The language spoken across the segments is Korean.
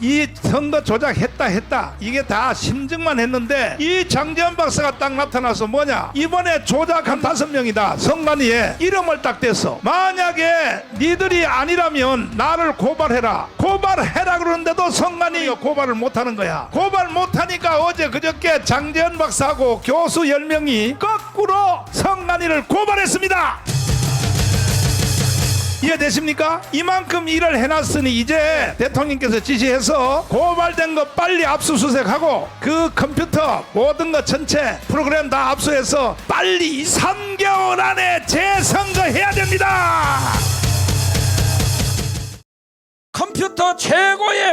이 선거 조작했다 했다. 이게 다 심증만 했는데 이 장재현 박사가 딱 나타나서 뭐냐? 이번에 조작한 다섯 명이다. 선관위에 이름을 딱 댔어 만약에 니들이 아니라면 나를 고발해라. 고발해라 그러는데도 선관위 고발을 못하는 거야. 고발 못하니까 어제 그저께 장재현 박사하고 교수 10명이 거꾸로 선관위를 고발했습니다 이해되십니까? 이만큼 일을 해놨으니 이제 대통령께서 지시해서 고발된 거 빨리 압수수색하고 그 컴퓨터 모든 거 전체 프로그램 다 압수해서 빨리 3개월 안에 재선거해야 됩니다.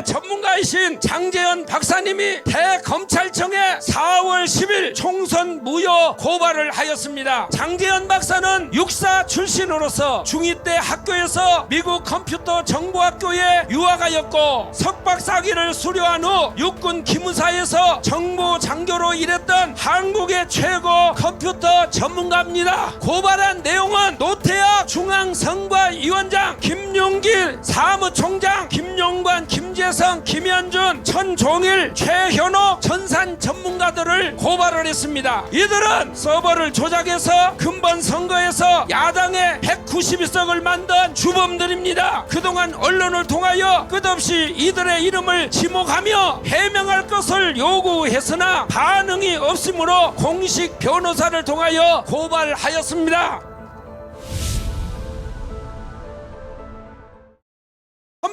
전문가이신 장재현 박사님이 대검찰청에 4월 10일 총선 무효 고발을 하였습니다. 장재현 박사는 육사 출신으로서 중2 때 학교에서 미국 컴퓨터 정보학교에 유학하였고 석박사기를 수료한 후 육군 기무사에서 정보 장교로 일했던 한국의 최고 컴퓨터 전문가입니다. 고발한 내용은 노태하 중앙선관위원장 김 용길 사무총장 김용관 김재성 김현준 천종일 최현옥 전산 전문가들을 고발을 했습니다. 이들은 서버를 조작해서 근본 선거에서 야당의 192석을 만든 주범들입니다. 그동안 언론을 통하여 끝없이 이들의 이름을 지목하며 해명할 것을 요구했으나 반응이 없으므로 공식 변호사를 통하여 고발하였습니다.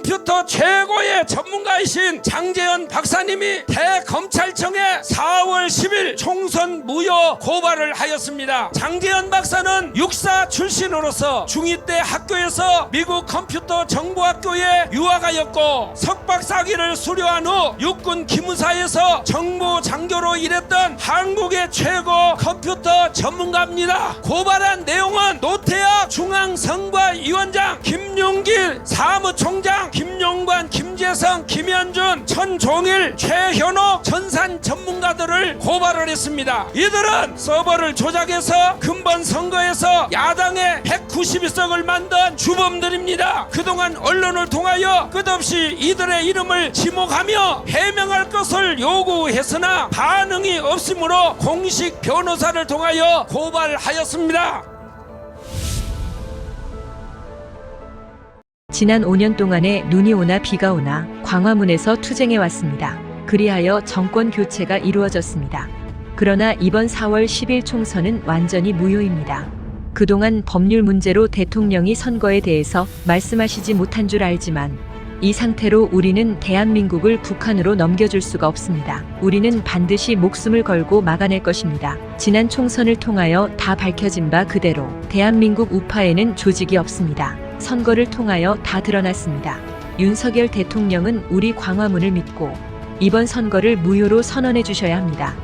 컴퓨터 최고의 전문가이신 장재현 박사님이 대검찰청에 4월 10일 총선 무효 고발을 하였습니다. 장재현 박사는 육사 출신으로서 중2 때 학교에서 미국 컴퓨터 정보학교에 유학하였고 석박사기를 수료한 후 육군 기무사에서 정보 장교로 일했던 한국의 최고 컴퓨터 전문가입니다. 고발한 내용은 노태하 중앙선관위원장 김 용길 사무총장 김용관 김재성 김현준 천종일 최현옥 전산 전문가들을 고발을 했습니다. 이들은 서버를 조작해서 근본 선거에서 야당의 192석을 만든 주범들입니다. 그동안 언론을 통하여 끝없이 이들의 이름을 지목하며 해명할 것을 요구했으나 반응이 없으므로 공식 변호사를 통하여 고발하였습니다. 지난 5년 동안에 눈이 오나 비가 오나 광화문에서 투쟁해 왔습니다. 그리하여 정권 교체가 이루어졌습니다. 그러나 이번 4월 10일 총선은 완전히 무효입니다. 그동안 법률 문제로 대통령이 선거에 대해서 말씀하시지 못한 줄 알지만 이 상태로 우리는 대한민국을 북한으로 넘겨줄 수가 없습니다. 우리는 반드시 목숨을 걸고 막아낼 것입니다. 지난 총선을 통하여 다 밝혀진 바 그대로 대한민국 우파에는 조직이 없습니다. 선거를 통하여 다 드러났습니다. 윤석열 대통령은 우리 광화문을 믿고 이번 선거를 무효로 선언해 주셔야 합니다.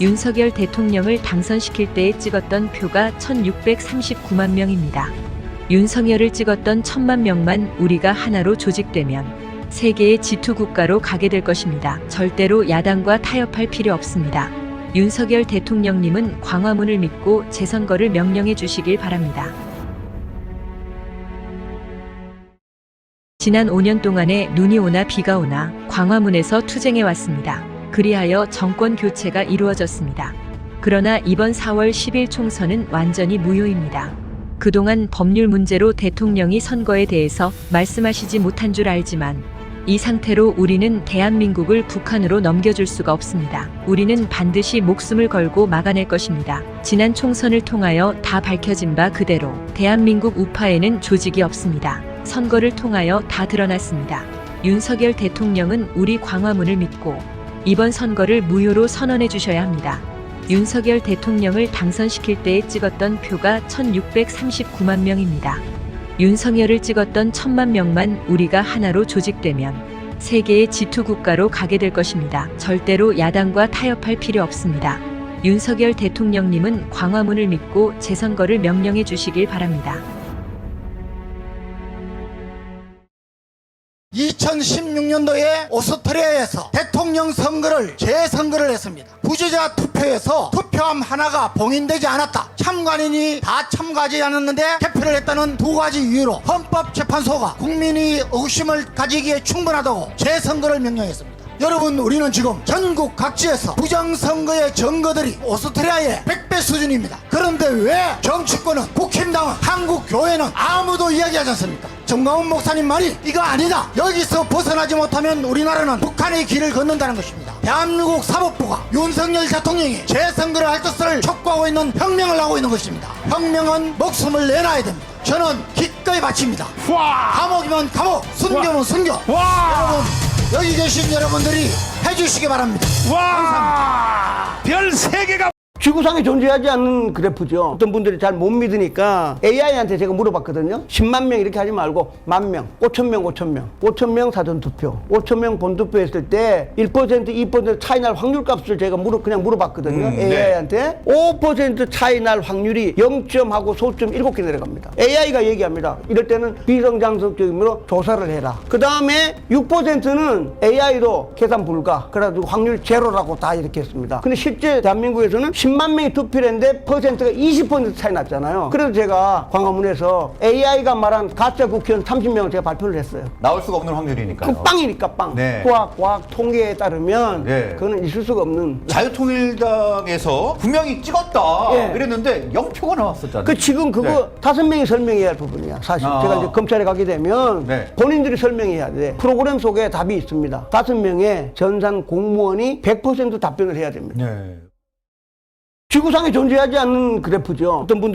윤석열 대통령을 당선시킬 때에 찍었던 표가 1639만 명입니다. 윤석열을 찍었던 천만 명만 우리가 하나로 조직되면 세계의 지투 국가로 가게 될 것입니다. 절대로 야당과 타협할 필요 없습니다. 윤석열 대통령님은 광화문을 믿고 재선거를 명령해 주시길 바랍니다. 지난 5년 동안에 눈이 오나 비가 오나 광화문에서 투쟁해 왔습니다. 그리하여 정권 교체가 이루어졌습니다. 그러나 이번 4월 10일 총선은 완전히 무효입니다. 그동안 법률 문제로 대통령이 선거에 대해서 말씀하시지 못한 줄 알지만 이 상태로 우리는 대한민국을 북한으로 넘겨줄 수가 없습니다. 우리는 반드시 목숨을 걸고 막아낼 것입니다. 지난 총선을 통하여 다 밝혀진 바 그대로 대한민국 우파에는 조직이 없습니다. 선거를 통하여 다 드러났습니다. 윤석열 대통령은 우리 광화문을 믿고 이번 선거를 무효로 선언해 주셔야 합니다. 윤석열 대통령을 당선시킬 때에 찍었던 표가 1639만 명입니다. 윤석열을 찍었던 천만 명만 우리가 하나로 조직되면 세계의 지투 국가로 가게 될 것입니다. 절대로 야당과 타협할 필요 없습니다. 윤석열 대통령님은 광화문을 믿고 재선거를 명령해 주시길 바랍니다. 2016년도에 오스트리아에서 대통령 선거를 재선거를 했습니다. 부재자 투표에서 투표함 하나가 봉인되지 않았다. 참관인이 다 참가하지 않았는데 개표를 했다는 두 가지 이유로 헌법재판소가 국민이 의심을 가지기에 충분하다고 재선거를 명령했습니다. 여러분 우리는 지금 전국 각지에서 부정선거의 증거들이 오스트리아의 100배 수준입니다. 그런데 왜 정치권은 국힘당은 한국교회는 아무도 이야기하지 않습니까? 정광훈 목사님 말이 이거 아니다. 여기서 벗어나지 못하면 우리나라는 북한의 길을 걷는다는 것입니다. 대한민국 사법부가 윤석열 대통령이 재선거를 할 것을 촉구하고 있는 혁명을 하고 있는 것입니다. 혁명은 목숨을 내놔야 됩니다. 저는 기꺼이 바칩니다. 와! 감옥이면 감옥, 순교면 순교. 와! 여러분 여기 계신 여러분들이 해주시기 바랍니다. 와! 별 세 개가 지구상에 존재하지 않는 그래프죠. 어떤 분들이 잘 못 믿으니까 AI한테 제가 물어봤거든요. 10만 명 이렇게 하지 말고 만 명, 5천 명, 5천 명, 5천 명 사전 투표, 5천 명 본투표 했을 때 1%, 2% 차이 날 확률 값을 제가 물어 그냥 물어봤거든요. AI한테 5% 차이 날 확률이 0점하고 소점 7개 내려갑니다. AI가 얘기합니다. 이럴 때는 비정상적이므로 조사를 해라. 그 다음에 6%는 AI도 계산 불가. 그래가지고 확률 제로라고 다 이렇게 했습니다. 근데 실제 대한민국에서는 10만 명이 투표를 했는데 퍼센트가 20% 차이 났잖아요. 그래서 제가 광화문에서 AI가 말한 가짜 국회의원 30명을 제가 발표를 했어요. 나올 수가 없는 확률이니까요. 그 빵이니까 빵. 네. 과학, 과학 통계에 따르면 네. 그거는 있을 수가 없는. 자유통일당에서 분명히 찍었다 예. 그랬는데 0표가 나왔었잖아요. 그 지금 그거 네. 다섯 명이 설명해야 할 부분이야. 사실 아. 제가 이제 검찰에 가게 되면 네. 본인들이 설명해야 돼. 프로그램 속에 답이 있습니다. 다섯 명의 전산 공무원이 100% 답변을 해야 됩니다. 네. 지구상에 존재하지 않는 그래프죠. 어떤 분